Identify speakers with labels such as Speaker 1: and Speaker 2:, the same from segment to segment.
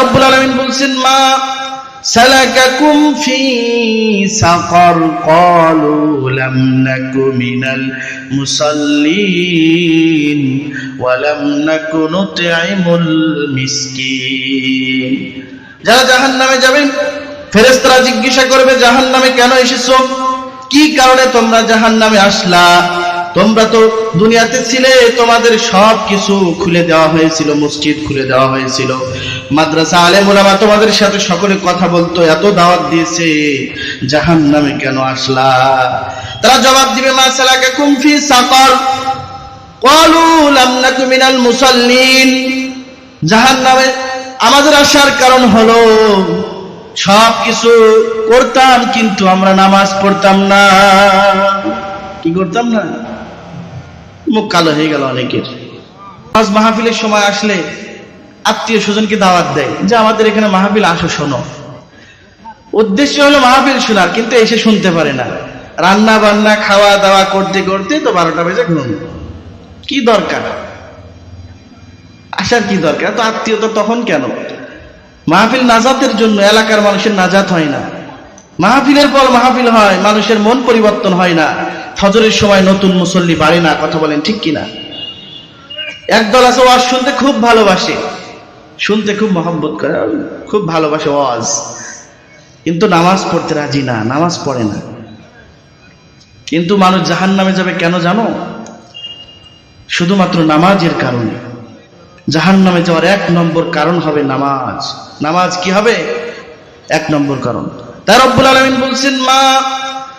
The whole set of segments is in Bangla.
Speaker 1: রব্বুল আলামিন বলছেন, মা সালাকাকুম ফি সাকার, ক্বালু লাম নাকু মিনাল মুসাল্লিন ওয়া লাম নাকু নুতঈমুল মিসকিন। যারা জাহান্নামে যাবে, ফেরেশতারা জিজ্ঞাসা করবে, জাহান্নামে কেন এসেছ? কি কারণে তোমরা জাহান্নামে আসলা? তোমরা তো দুনিয়াতে ছিলে, তোমাদের সব কিছু খুলে দেওয়া হয়েছিল, মসজিদ খুলে দেওয়া হয়েছিল। মাদ্রাসা আলেম ওলামা তোমাদের সাথে সকলে কথা বলতো, এত দাওয়াত দিয়েছে জাহান নামে কেন আসলা? তারা জবাব দিবে, মা সালাকা কুমফি সাকর? মিনাল জাহান নামে আমাদের আসার কারণ হলো সব কিছু করতাম, কিন্তু আমরা নামাজ পড়তাম না। কি করতাম না? মুখ কালো হয়ে গেল অনেকের। আজ মাহফিলের সময় আসলে আত্মীয় স্বজনকে দাওয়াত দেয়, যে আমাদের এখানে মাহফিল, আসো, শোনো। উদ্দেশ্য হলো মাহফিল শোনার, কিন্তু এসে শুনতে পারে না। রান্না বান্না, খাওয়া দাওয়া করতে করতে তো বারোটা বেজে ঘুম। কি দরকার? আসার কি দরকার? তো আত্মীয়তা তখন কেন? মাহফিল নাজাতের জন্য এলাকার মানুষের নাজাত হয় না। মাহফিলের পর মাহফিল হয়, মানুষের মন পরিবর্তন হয় না। ফজরের সময় নতুন মুসল্লি বাড়ে না, কথা বলেন ঠিক কিনা? একদল আছে, ওয়াজ শুনতে খুব ভালোবাসে। শুনতে খুব মহব্বত করে, খুব ভালোবাসে ওয়াজ। কিন্তু নামাজ পড়তে রাজি না, নামাজ পড়ে না। কিন্তু মানুষ জাহান নামে যাবে কেন জানো? শুধুমাত্র নামাজের কারণে। জাহান নামে যাওয়ার এক নম্বর কারণ হবে নামাজ। নামাজ কি হবে? এক নম্বর কারণ। তাই রব্বুল আলামিন বলছেন, মা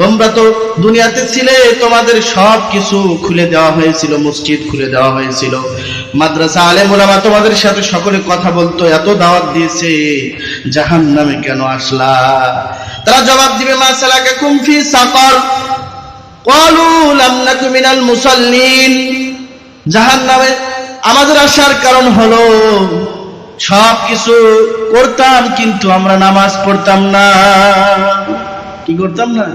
Speaker 1: তোমরা তো দুনিয়াতে ছিলে, তোমাদের সব কিছু খুলে দেওয়া হয়েছিল, মসজিদ খুলে দেওয়া হয়েছিল। মাদ্রাসা আলেম ওলামা তোমাদের সাথে সকলে কথা বলতো, এত দাওয়াত দিয়েছে জাহান নামে কেন আসলা? তারা জবাব দিবে, মা সালাকা কুমফি সাকর, ক্বালু লাম নাকু মিনাল মুসাল্লিন। জাহান নামে আমাদের আসার কারণ হলো, সব কিছু করতাম, কিন্তু আমরা নামাজ পড়তাম না। কি করতাম না?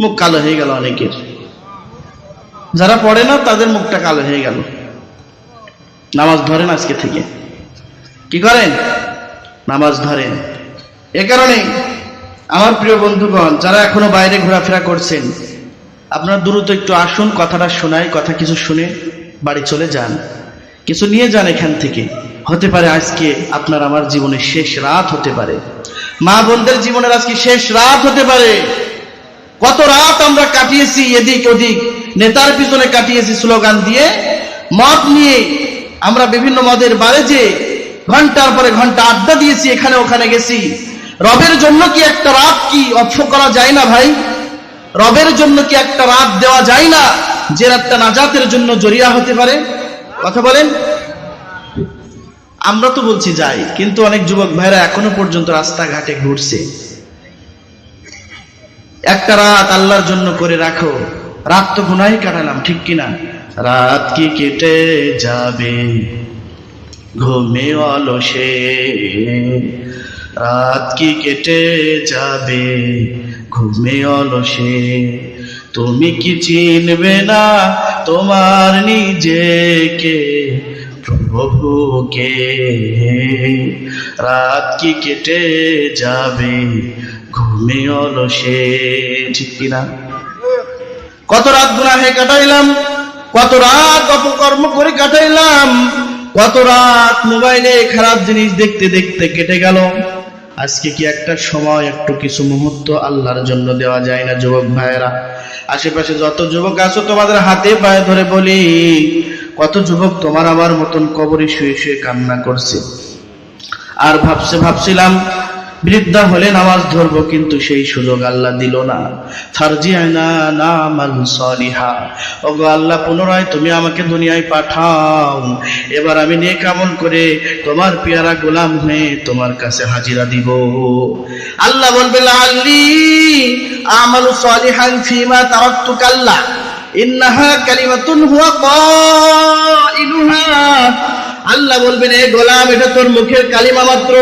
Speaker 1: মুখ কালো হয়ে গেল অনেকের। যারা পড়ে না, তাদের মুখটা কালো হয়ে গেল। নামাজ ধরেন আজকে থেকে। কি করেন? নামাজ ধরেন। এ কারণে আমার প্রিয় বন্ধুগণ, যারা এখনও বাইরে ঘোরাফেরা করছেন, আপনারা দ্রুত একটু আসুন, কথাটা শোনাই, কথা কিছু শুনে বাড়ি চলে যান। কিছু নিয়ে যান এখান থেকে। হতে পারে আজকে আপনার আমার জীবনের শেষ রাত হতে পারে। মা বোনদের জীবনের আজকে শেষ রাত হতে পারে। কত রাত আমরা কাটিয়েছি এদিক ওদিক। নেতার পিছনে কাটিয়েছি স্লোগান দিয়ে। মদ নিয়ে আমরা বিভিন্ন মদের বারে যে ঘণ্টার পরে ঘণ্টা আড্ডা দিয়েছি, এখানে ওখানে গেছি। রবের জন্য কি একটা রাত কি অক্ষ করা যায় না ভাই? রবের জন্য কি একটা রাত দেওয়া যায় না? যে রাতটা নাজাতের জন্য জরিয়া হতে পারে? কথা বলেন। আমরা তো বলছি যাই, কিন্তু অনেক যুবক ভাইরা এখনও পর্যন্ত রাস্তাঘাটে ঘুরছে। একটা রাত আল্লাহর জন্য করে রাখো। রাত তো গুনাই কাটালাম, ঠিক কিনা? রাত কি কেটে যাবে? ঘুমে অলসে। রাত কি কেটে যাবে? ঘুমে অলসে। তুমি কি চিনবে না তোমার নিজেকে প্রভুকে রাত কি কেটে যাবে? ঘুমে অলসে ঠিক কিনা? কত রাত গুনাহে কাটাইলাম, কত রাত অপকর্ম করে কাটাইলাম, কত রাত মোবাইলে খারাপ জিনিস দেখতে দেখতে কেটে গেল। আজকে কি একটা সময়, একটু কিছু মুহূর্ত আল্লাহর জন্য দেওয়া যায় না, যুবক ভাইয়েরা? আশেপাশে যত যুবক আছো, তোমাদের হাতে পায়ে ধরে বলি, কত যুবক তোমার আমার মতন কবরে শুয়ে শুয়ে কান্না করছে। আর ভাবছে, ভাবছিলাম বৃদ্ধা হলে নামাজ ধরবো, কিন্তু সেই সুযোগ আল্লাহ দিল না। সলিহা। ওগো আল্লাহ, পুনরায় তুমি আমাকে দুনিয়ায় পাঠাও। এবার আমি নেক আমল করে তোমার পেয়ারা গোলাম হয়ে তোমার কাছে হাজিরা দিব। আল্লাহ বলবে লাল্লি আমালু সলিহান ফিমা তারাক্তু কাল্লা ইন্নাহা কালিমাতুন হুয়া কাইলুহা। আল্লাহ বলবেন, এ গোলাম, এটা তোর মুখের কালিমা মাত্র।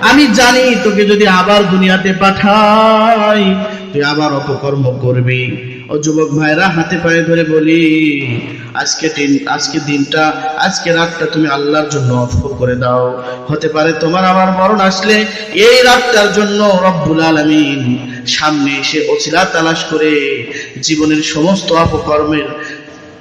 Speaker 1: আমি জানি তোকে যদি আবার দুনিয়াতে পাঠাই, তুই আবার অপকর্ম করবি। ও যুবক ভাইরা, হাতে পায়ে ধরে বলি, আজকে দিন, আজকে দিনটা, আজকে রাতটা তুমি আল্লাহর জন্য অফ করে দাও। হতে পারে তোমার আমার মরণ আসলে, এই রাতটার জন্য রব্বুল আলামিন সামনে এসে অছিলা তালাশ করে জীবনের সমস্ত অপকর্মের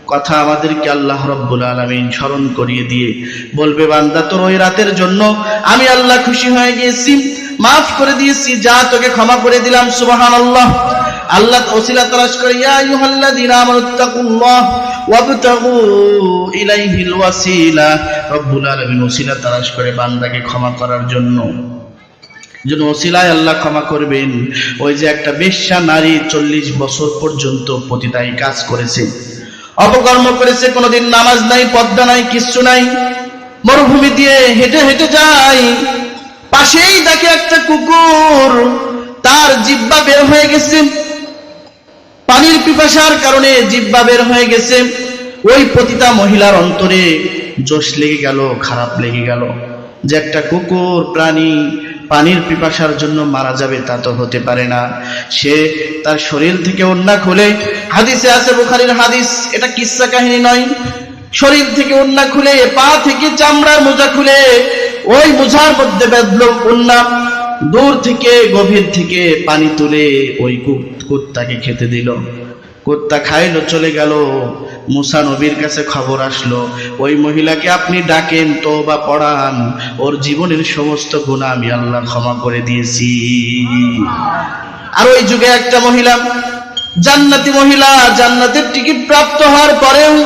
Speaker 1: কথা আমাদেরকে আল্লাহ রব্বুল আলামিন স্মরণ করিয়ে দিয়ে বলবে, বান্দা, তোর ওই রাতের জন্য আমি আল্লাহ খুশি হয়ে গিয়েছি, মাফ করে দিয়েছি, যা তোকে ক্ষমা করে দিলাম, সুবহানাল্লাহ। আল্লাহ আল্লাহ ওসিলা তালাশ করে, ইয়া আইয়ুহাল্লাযীনা আমানুত্তাকুল্লাহ ওয়াবতাগু ইলাইহিল ওয়াসিলা। রব্বুল আলামিন ওসিলা তালাশ করে বান্দাকে ক্ষমা করার জন্য। যেন ওসিলায় আল্লাহ ক্ষমা করবেন। ওই যে একটা বেশ্যা নারী চল্লিশ বছর পর্যন্ত পতিতাই কাজ করেছে। অপকর্ম করেছে, কোনোদিন নামাজ নাই, পদ্মা নাই, কিচ্ছু নাই। মরুভূমি দিয়ে হেঁটে হেঁটে যায়। পাশেই দেখে একটা কুকুর, তার জিব্বা বের হয়ে গেছে। পানির পিপাসার কারণে জিব্বা বের হয়ে গেছে। ওই পতিতা মহিলার অন্তরে জোশ লেগে গেল, খারাপ লেগে গেল। যে একটা কুকুর, প্রাণী পানির পিপাসার জন্য মারা যাবে তা তো হতে পারে না। সে তার শরীর থেকে অন্যা খুলে, হাদিসে আছে, বুখারীর হাদিস, এটা কিচ্ছা কাহিনী নয়। শরীর থেকে অন্যা খুলে পা থেকে চামড়ার মোজা খুলে, ওই মোজার মধ্যে বেদল অন্যা দূর থেকে, গভীর থেকে পানি তুলে ওই কুত্তাকে খেতে দিল। কুত্তা খাইলো, চলে গেল। মুসা নবীর কাছে খবর আসলো, ওই মহিলাকে আপনি ডাকেন তো বা পড়ান। ওর জীবনের সমস্ত গুণা আমি আল্লাহ ক্ষমা করে দিয়েছি। আর ওই যুগে একটা মহিলা, জান্নাতি মহিলা, জান্নাতের টিকিট প্রাপ্ত হওয়ার পরেও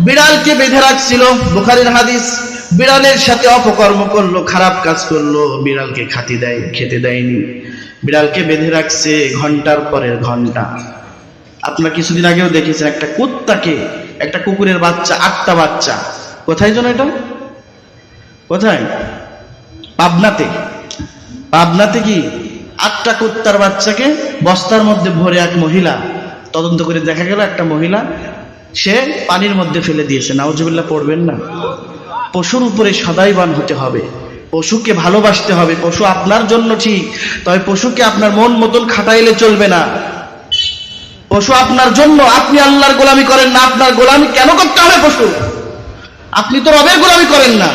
Speaker 1: বিড়ালকে বেঁধে রাখছিল। বুখারীর হাদিস, বিড়ালের সাথে অপকর্ম করল, খারাপ কাজ করল, বিড়ালকে খাতি দেয়, খেতে দেয়নি। বিড়ালকে বেঁধে রাখছে ঘণ্টার পরের ঘণ্টা। আপনারা কিছুদিন আগেও দেখেছেন একটা কুত্তাকে, একটা কুকুরের বাচ্চা, আটটা বাচ্চা। কোথায় যেন এটা? কোথায়? পাবনাতে। পাবনাতে কি? আটটা কুত্তার বাচ্চাকে বস্তার মধ্যে ভরে এক মহিলা, তদন্ত করে দেখা গেল একটা মহিলা, সে পানির মধ্যে ফেলে দিয়েছে। নাউজুবিল্লাহ পড়বেন না। পশুর উপরে সদাইবান হতে হবে। পশুকে ভালোবাসতে হবে। পশু আপনার জন্য ঠিক, তবে পশুকে আপনার মন মতন খাটাইলে চলবে না। পশু আপনার জন্য, আপনি আল্লাহর গোলামি করেন না, আপনার গোলামি কেন করতে হবে পশু? আপনি তো রবের গোলামি করেন না।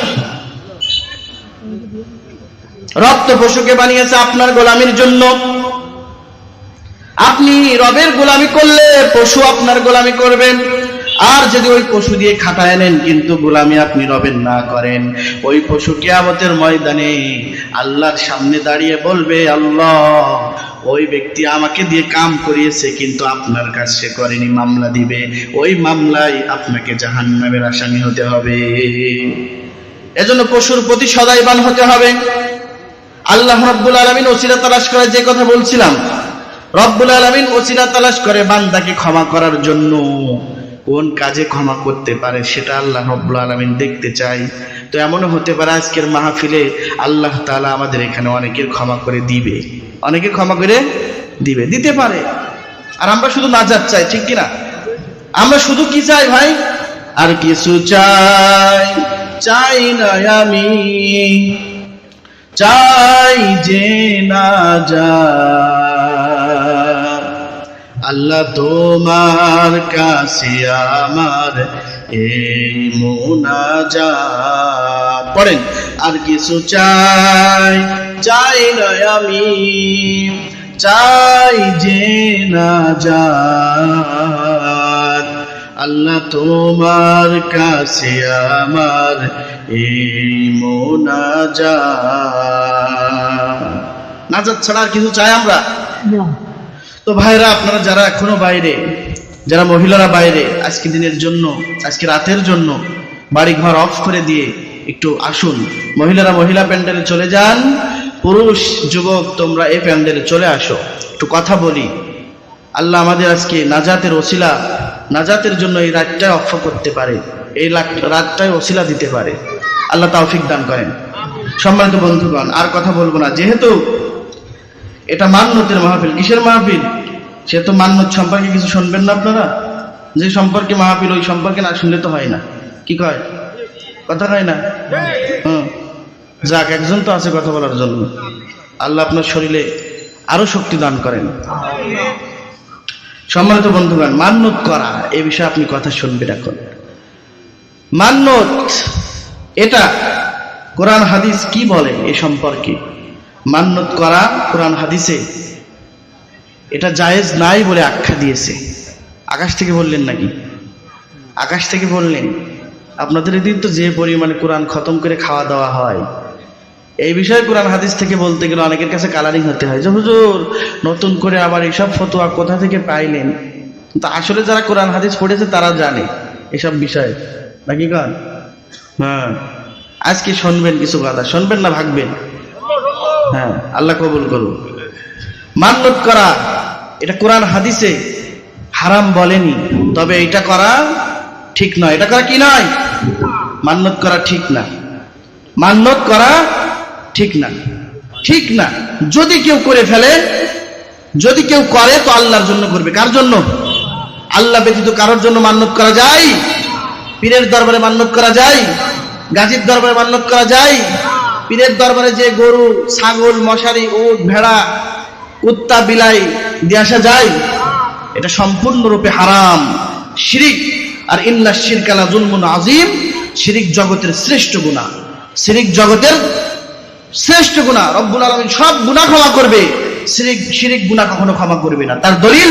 Speaker 1: রব তো পশুকে বানিয়েছে আপনার গোলামির জন্য। আপনি রবের গোলামি করলে পশু আপনার গোলামি করবেন আর যদি ওই পশু দিয়ে খাটায় নেন কিন্তু গোলামি আপনি রবেন না করেন। ওই পশু কিয়ামতের ময়দানে আল্লাহর সামনে দাঁড়িয়ে বলবে, আল্লাহ ওই ব্যক্তি আমাকে দিয়ে কাম করিয়েছে, কিন্তু আপনার কাজ সে করেনি, মামলা দিবে। ওই মামলায় আপনাকে জাহান নামের আসামি হতে হবে। এজন্য পশুর প্রতি সদাইবান হতে হবে। আল্লাহ রব্বুল আলমিন ওসিরা তালাশ করে যে কথা বলছিলাম, রব্বুল আলমিন ওসিরা তালাশ করে বান্দাকে ক্ষমা করার জন্য। কোন কাজে ক্ষমা করতে পারে সেটা আল্লাহ রব্বুল আলমিন দেখতে চাই। তো এমনও হতে পারে আজকের মাহফিলে আল্লাহ তাআলা আমাদের এখানে অনেকের ক্ষমা করে দিবে। অনেকে ক্ষমা করে দিবে। দিতে পারে। আর আমরা শুধু নাজাত চাই, ঠিক কিনা? আমরা শুধু কি চাই ভাই? আর কিছু চাই চাই না আমি। চাই যে না যা আল্লাহ তোমার কাছে আমার এই মোনাজা পড়েন, আর কিছু চাই চাই না আমি, চাই যে না যা আল্লাহ তোমার কাছে আমার এই মোনাজা নাজাত ছাড়া আর কিছু চাই আমরা? তো ভাইরা, আপনারা যারা এখনও বাইরে, যারা মহিলারা বাইরে, আজকে দিনের জন্য, আজকে রাতের জন্য বাড়ি ঘর অফ করে দিয়ে একটু আসুন। মহিলারা মহিলা প্যান্ডেলে চলে যান, পুরুষ, যুবক, তোমরা এই প্যান্ডেলে চলে আসো। একটু কথা বলি। আল্লাহ আমাদের আজকে নাজাতের ওসিলা, নাজাতের জন্য এই রাতটাই অক্ষ করতে পারে। এই রাতটাই ওসিলা দিতে পারে। আল্লাহ তাওফিক দান করেন। সম্মানিত বন্ধুগণ, আর কথা বলব না। যেহেতু এটা মান্যতের মাহফিল। কিসের মাহফিল? সে তো মান্যত সম্পর্কে কিছু শুনবেন না আপনারা? যে সম্পর্কে মাহফিল, ওই সম্পর্কে না শুনলে তো হয় না। কি কয়? কথা হয় না? হুম। যাক, একজন তো আছে কথা বলার জন্য। আল্লাহ আপনার শরীরে আরও শক্তি দান করেন। সম্মানিত বন্ধুগণ মান্যত করা, এ বিষয়ে আপনি কথা শুনবেন এখন। মান্যত এটা কোরআন, হাদিস কি বলে এ সম্পর্কে? মান্যত করা কোরআন হাদিসে। এটা জায়েজ নাই বলে আখ্যা দিয়েছে। আকাশ থেকে বললেন নাকি? আকাশ থেকে বললেন আপনাদের এদিন তো যে পরিমাণে কোরআন খতম করে খাওয়া দাওয়া হয় এই বিষয়ে কোরআন হাদিস থেকে বলতে গেলে অনেকের কাছে কালারিং হতে হয়। যে হুজুর নতুন করে আবার এইসব ফতোয়া কোথা থেকে পাইলেন? তা আসলে যারা কোরআন হাদিস পড়েছে তারা জানে এসব বিষয়ে। নাকি কান? হ্যাঁ। আজকে শুনবেন কিছু কথা। শুনবেন না ভাগবেন। হ্যাঁ আল্লাহ কবুল করুন মান্যত করা, এটা কোরআন হাদিসে হারাম বলেনি, তবে এটা করা ঠিক নয়। এটা করা কি নয়? মান্যত করা ঠিক না। মান্যত করা ঠিক না। ঠিক না। যদি কেউ করে ফেলে, যদি কেউ করে, তো আল্লাহর জন্য করবে। কার জন্য? আল্লাহ ব্যতীত কারোর জন্য মান্যত করা যায়? পীরের দরবারে মান্যত করা যায়? গাজীর দরবারে মান্যত করা যায়? পীরের দরবারে যে গরু, ছাগল, মশারি, উট, ভেড়া উত্তা বিলাই দিয়ে আসা যায়, এটা সম্পূর্ণরূপে হারাম, শিরিক। আর ইন্না শিরকালা জুলমুন আজিম শিরিক জগতের শ্রেষ্ঠ গুণা শিরিক জগতের শ্রেষ্ঠ গুণা রব্বুল আলমিন সব গুণা ক্ষমা করবে। শিরিক শিরিক গুণা কখনো ক্ষমা করবে না। তার দলিল